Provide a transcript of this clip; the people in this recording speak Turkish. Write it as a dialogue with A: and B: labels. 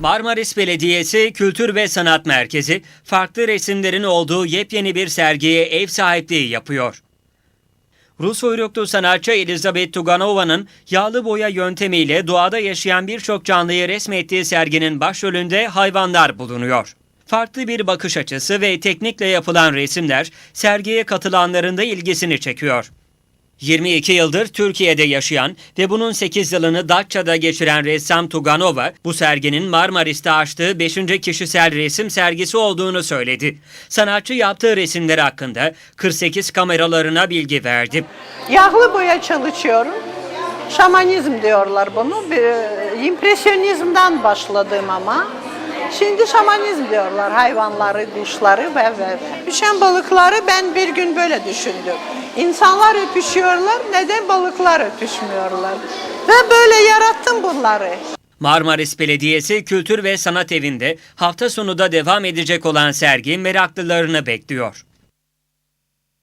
A: Marmaris Belediyesi Kültür ve Sanat Merkezi farklı resimlerin olduğu yepyeni bir sergiye ev sahipliği yapıyor. Rus uyruklu sanatçı Elizabeth Tuganova'nın yağlı boya yöntemiyle doğada yaşayan birçok canlıyı resmettiği serginin başrolünde hayvanlar bulunuyor. Farklı bir bakış açısı ve teknikle yapılan resimler sergiye katılanların da ilgisini çekiyor. 22 yıldır Türkiye'de yaşayan ve bunun 8 yılını Datça'da geçiren ressam Tuganova, bu serginin Marmaris'te açtığı 5. kişisel resim sergisi olduğunu söyledi. Sanatçı yaptığı resimler hakkında 48 kameralarına bilgi verdi.
B: Yağlı boya çalışıyorum. Şamanizm diyorlar bunu. Bir, impresyonizmden başladım ama. Şimdi şamanizm diyorlar hayvanları, kuşları ve ve ve. Düşen balıkları ben bir gün böyle düşündüm. İnsanlar öpüşüyorlar, neden balıklar öpüşmüyorlar? Ve böyle yarattım bunları.
A: Marmaris Belediyesi Kültür ve Sanat Evi'nde hafta sonu da devam edecek olan sergi meraklılarını bekliyor.